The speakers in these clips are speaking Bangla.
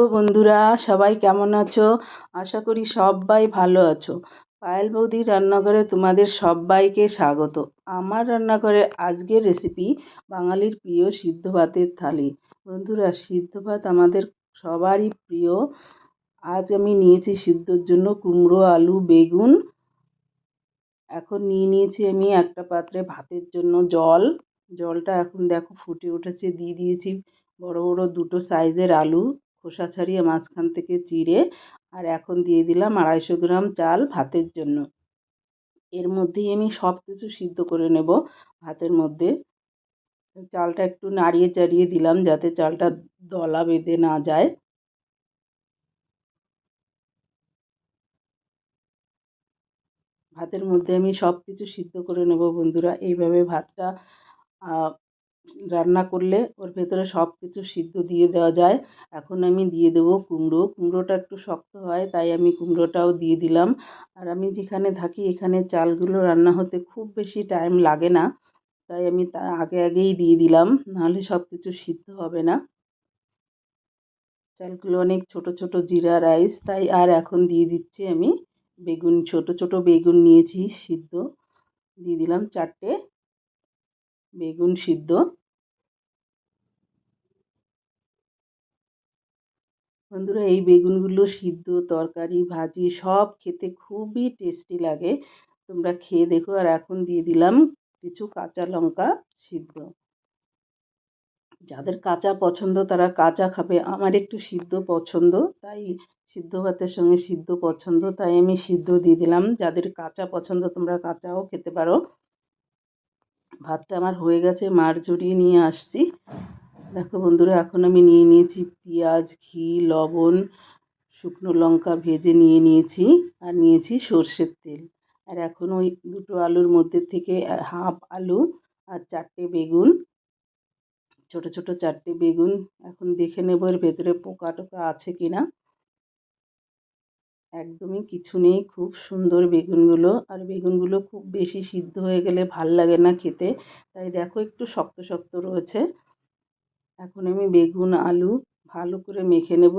হ্যালো বন্ধুরা, সবাই কেমন আছো? আশা করি সবাই ভালো আছো। পায়েল বৌদির রান্নাঘরে তোমাদের সবাইকে স্বাগত। আমার রান্নাঘরে আজকের রেসিপি বাঙালির প্রিয় সিদ্ধ ভাতের থালি। বন্ধুরা, সিদ্ধ ভাত আমাদের সবারই প্রিয়। আজ আমি নিয়েছি সিদ্ধর জন্য কুমড়ো, আলু, বেগুন। এখন নিয়ে নিয়েছি আমি একটা পাত্রে ভাতের জন্য জল। জলটা এখন দেখো ফুটে উঠেছে। দিয়ে দিয়েছি বড় বড় দুটো সাইজের আলু। খোসা ছাড়িয়ে মাঝখান থেকে চিড়ে আর এখন দিয়ে দিলাম আড়াইশো গ্রাম চাল ভাতের জন্য। এর মধ্যেই আমি সব কিছু সিদ্ধ করে নেব ভাতের মধ্যে। চালটা একটু নাড়িয়ে চাড়িয়ে দিলাম যাতে চালটা দলা বেঁধে না যায়। ভাতের মধ্যে আমি সব কিছু সিদ্ধ করে নেব বন্ধুরা। এইভাবে ভাতটা রান্না করলে ওর ভেতরে সব কিছু সিদ্ধ দিয়ে দেওয়া যায়। এখন আমি দিয়ে দেবো কুমড়ো। কুমড়োটা একটু শক্ত হয়, তাই আমি কুমড়োটাও দিয়ে দিলাম। আর আমি যেখানে থাকি এখানে চালগুলো রান্না হতে খুব বেশি টাইম লাগে না, তাই আমি তা আগে আগেই দিয়ে দিলাম, নাহলে সব কিছু সিদ্ধ হবে না। চালগুলো অনেক ছোট ছোট জিরা, রাইস, তাই আর এখন দিয়ে দিচ্ছি আমি বেগুন, ছোট ছোট বেগুন নিয়েছি সিদ্ধ। দিয়ে দিলাম চারটে বেগুন সিদ্ধ। বন্ধুরা, এই বেগুনগুলো সিদ্ধ, তরকারি, ভাজি সব খেতে খুবই টেস্টি লাগে। তোমরা খেয়ে দেখো। আর এখন দিয়ে দিলাম কিছু কাঁচা লঙ্কা সিদ্ধ। যাদের কাঁচা পছন্দ তারা কাঁচা খাবে। আমার একটু সিদ্ধ পছন্দ, তাই সিদ্ধ ভাতের সঙ্গে সিদ্ধ পছন্দ, তাই আমি সিদ্ধ দিয়ে দিলাম। যাদের কাঁচা পছন্দ, তোমরা কাঁচাও খেতে পারো। ভাতটা আমার হয়ে গেছে, মার জড়িয়ে নিয়ে আসছি। দেখো বন্ধুরা, এখন আমি নিয়ে নিয়েছি পেঁয়াজ, ঘি, লবণ, শুকনো লঙ্কা ভেজে নিয়ে নিয়েছি আর নিয়েছি সর্ষের তেল। আর এখন ওই দুটো আলুর মধ্যে থেকে হাফ আলু আর চারটে বেগুন, ছোট ছোট চারটে বেগুন। এখন দেখে নেব এর ভেতরে পোকা টোকা আছে কি না একদমই কিছু নেই, খুব সুন্দর বেগুনগুলো। আর বেগুনগুলো খুব বেশি সিদ্ধ হয়ে গেলে ভালো লাগে না খেতে। তাই দেখো একটু শক্ত শক্ত রয়েছে। এখন আমি বেগুন, আলু ভালো করে মেখে নেব।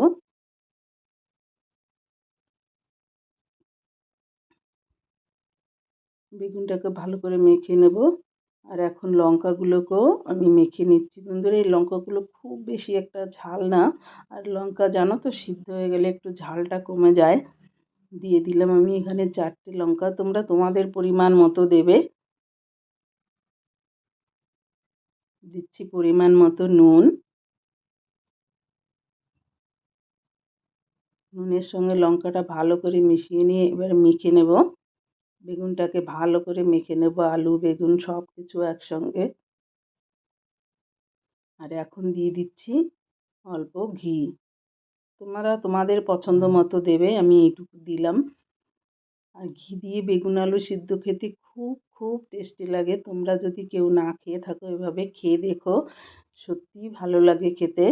বেগুনটাকে ভালো করে মেখে নেব। আর এখন লঙ্কাগুলোকেও আমি মেখে নিচ্ছি। বন্ধুরা, এই লঙ্কাগুলো খুব বেশি একটা ঝাল না। আর লঙ্কা জানো তো, সিদ্ধ হয়ে গেলে একটু ঝালটা কমে যায়। দিয়ে দিলাম আমি এখানে চারটে লঙ্কা। তোমরা তোমাদের পরিমাণ মতো দেবে। দিচ্ছি পরিমাণ মতো নুন। নুনের সঙ্গে লঙ্কাটা ভালো করে মিশিয়ে নিয়ে এবার মেখে নেব। বেগুনটাকে ভালো করে মেখে নেব আলু বেগুন সব কিছু একসঙ্গে। আর এখন দিয়ে দিচ্ছি অল্প ঘি। তোমরা তোমাদের পছন্দ মতো দেবে আমি এইটুকু দিলাম। আর ঘি দিয়ে বেগুন আলু সিদ্ধ খেতে খুব খুব টেস্টি লাগে। তোমরা যদি কেউ না খেয়ে থাকো এভাবে, খেয়ে দেখো। সত্যিই ভালো লাগে খেতে।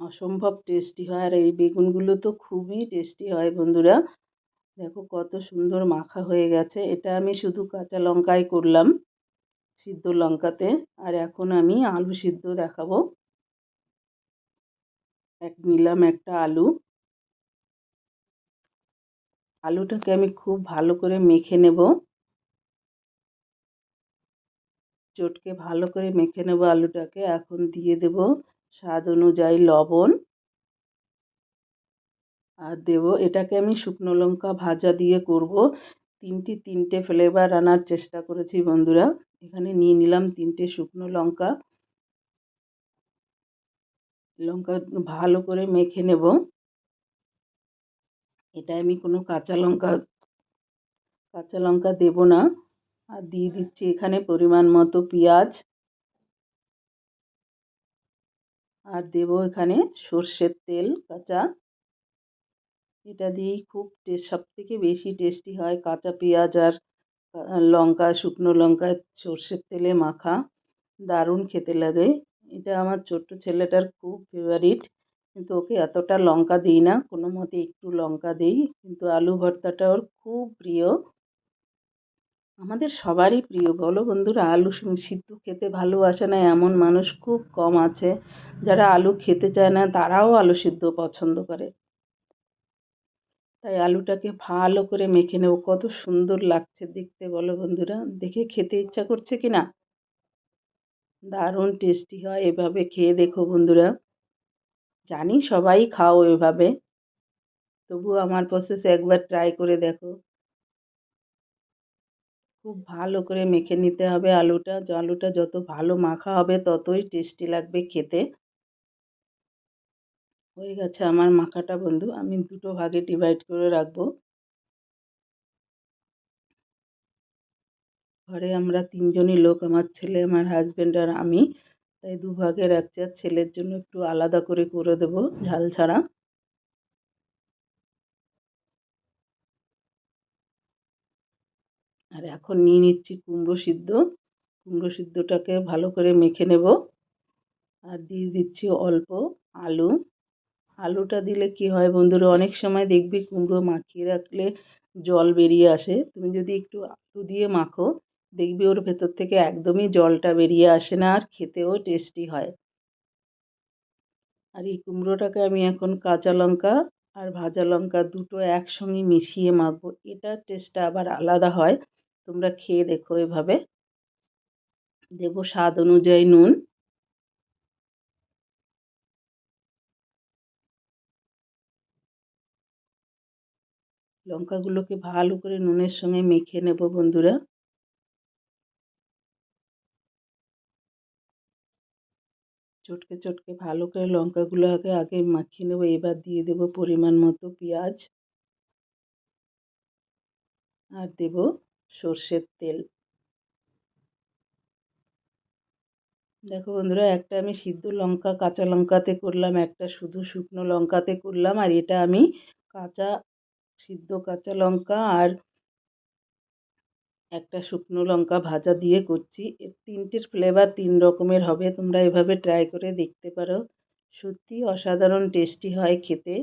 অসম্ভব টেস্টি হয়। আর এই বেগুনগুলো তো খুবই টেস্টি হয় বন্ধুরা। দেখো কত সুন্দর মাখা হয়ে গেছে। এটা আমি শুধু কাঁচা লঙ্কায় করলাম সিদ্ধ লঙ্কাতে। আর এখন আমি আলু সিদ্ধ দেখাবো। এক নিলাম একটা আলু। আলুটাকে আমি খুব ভালো করে মেখে নেব। চটকে ভালো করে মেখে নেব আলুটাকে। এখন দিয়ে দেব স্বাদ অনুযায়ী লবণ। আর দেব, এটাকে আমি শুকনো লঙ্কা ভাজা দিয়ে করব। তিনটি তিনটে ফ্লেভার আনার চেষ্টা করেছি বন্ধুরা। এখানে নিয়ে নিলাম তিনটে শুকনো লঙ্কা। লঙ্কা ভালো করে মেখে নেব। এটা আমি কোনো কাঁচা লঙ্কা কাঁচা লঙ্কা দেব না। আর দিয়ে দিচ্ছি এখানে পরিমাণ মতো পেঁয়াজ। আর দেব এখানে সর্ষের তেল, কাঁচা। এটা দিয়েই খুব টেস্ট সব থেকে বেশি টেস্টি হয় কাঁচা পেঁয়াজ আর লঙ্কা, শুকনো লঙ্কা, সর্ষের তেলে মাখা। দারুণ খেতে লাগে। এটা আমার ছোট্ট ছেলেটার খুব ফেভারিট কিন্তু ওকে এতটা লঙ্কা দিই না, কোনো মতে একটু লঙ্কা দিই, কিন্তু আলু ভর্তাটা ওর খুব প্রিয়। আমাদের সবারই প্রিয়, বলো বন্ধুরা, আলু সিদ্ধ খেতে ভালোবাসে না এমন মানুষ খুব কম আছে। যারা আলু খেতে চায় না, তারাও আলু সিদ্ধ পছন্দ করে। তাই আলুটাকে ভালো করে মেখে নেব। কত সুন্দর লাগছে দেখতে, বলো বন্ধুরা। দেখে খেতে ইচ্ছা করছে কি না দারুণ টেস্টি হয় এভাবে খেয়ে, দেখো বন্ধুরা। জানি সবাই খাও এভাবে। তবু আমার প্রসেস একবার ট্রাই করে দেখো। খুব ভালো করে মেখে নিতে হবে আলুটা। আলুটা যত ভালো মাখা হবে ততই টেস্টি লাগবে খেতে। হয়ে গেছে আমার মাখাটা বন্ধু। আমি দুটো ভাগে ডিভাইড করে রাখব। ঘরে আমরা তিনজনই লোক, আমার ছেলে, আমার হাজব্যান্ড আর আমি। তাই দুভাগে এক চার ছেলের জন্য একটু আলাদা করে করে দেবো ঝাল ছাড়া। আর এখন নিয়ে নিচ্ছি কুমড়ো সিদ্ধ। কুমড়ো সিদ্ধটাকে ভালো করে মেখে নেব। আর দিয়ে দিচ্ছি অল্প আলু। আলুটা দিলে কি হয় বন্ধুরা, অনেক সময় দেখবি কুমড়ো মাখিয়ে রাখলে জল বেরিয়ে আসে। তুমি যদি একটু আলু দিয়ে মাখো দেখবি ওর ভেতর থেকে একদমই জলটা বেরিয়ে আসে না আর খেতেও টেস্টি হয়। আর এই কুমড়োটাকে আমি এখন কাঁচা লঙ্কা আর ভাজা লঙ্কা দুটো একসঙ্গে মিশিয়ে মাখবো। এটার টেস্টটা আবার আলাদা হয়। তোমরা খেয়ে দেখো এভাবে। দেবো স্বাদ অনুযায়ী নুন। লঙ্কাগুলোকে ভালো করে নুনের সঙ্গে মেখে নেব বন্ধুরা। চটকে চটকে ভালো করে লঙ্কাগুলো আগে আগে মাখিয়ে নেব। এবার দিয়ে দেবো পরিমাণ মতো পেঁয়াজ। আর দেব সর্ষের তেল। দেখো বন্ধুরা, একটা আমি সিদ্ধ লঙ্কা কাঁচা লঙ্কাতে করলাম, একটা শুধু শুকনো লঙ্কাতে করলাম, আর এটা আমি কাঁচা, সিদ্ধ কাঁচা লঙ্কা আর একটা শুকনো লঙ্কা ভাজা দিয়ে করছি। এর তিনটের ফ্লেভার তিন রকমের হবে, তোমরা এভাবে ট্রাই করে দেখতে পারো। সত্যি অসাধারণ টেস্টি হয় খেতে।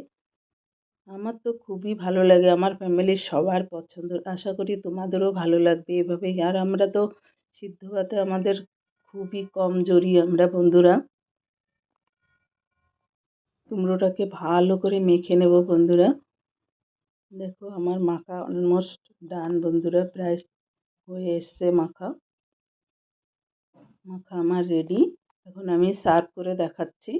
আমার তো খুবই ভালো লাগে, আমার ফ্যামিলির সবার পছন্দ। আশা করি তোমাদেরও ভালো লাগবে এভাবে আর আমরা তো সিদ্ধ ভাতে আমাদের খুবই কম কমজোরি আমরা বন্ধুরা। কুমড়োটাকে ভালো করে মেখে নেব বন্ধুরা। দেখো আমার মাখা অলমোস্ট ডান বন্ধুরা, প্রায় হয়ে এসছে মাখা। মাখা আমার রেডি এখন আমি সার্ভ করে দেখাচ্ছি।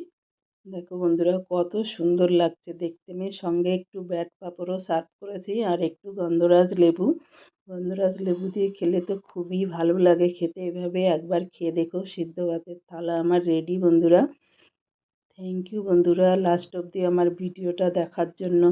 দেখো বন্ধুরা, কত সুন্দর লাগছে দেখতে। আমি সঙ্গে একটু ব্যাট পাঁপড়ও সার্ভ করেছি আর একটু গন্ধরাজ লেবু। গন্ধরাজ লেবু দিয়ে খেলে তো খুবই ভালো লাগে খেতে। এভাবে একবার খেয়ে দেখো, সিদ্ধ ভাতের থালা আমার রেডি বন্ধুরা। থ্যাংক ইউ বন্ধুরা লাস্ট অবধি আমার ভিডিওটা দেখার জন্য।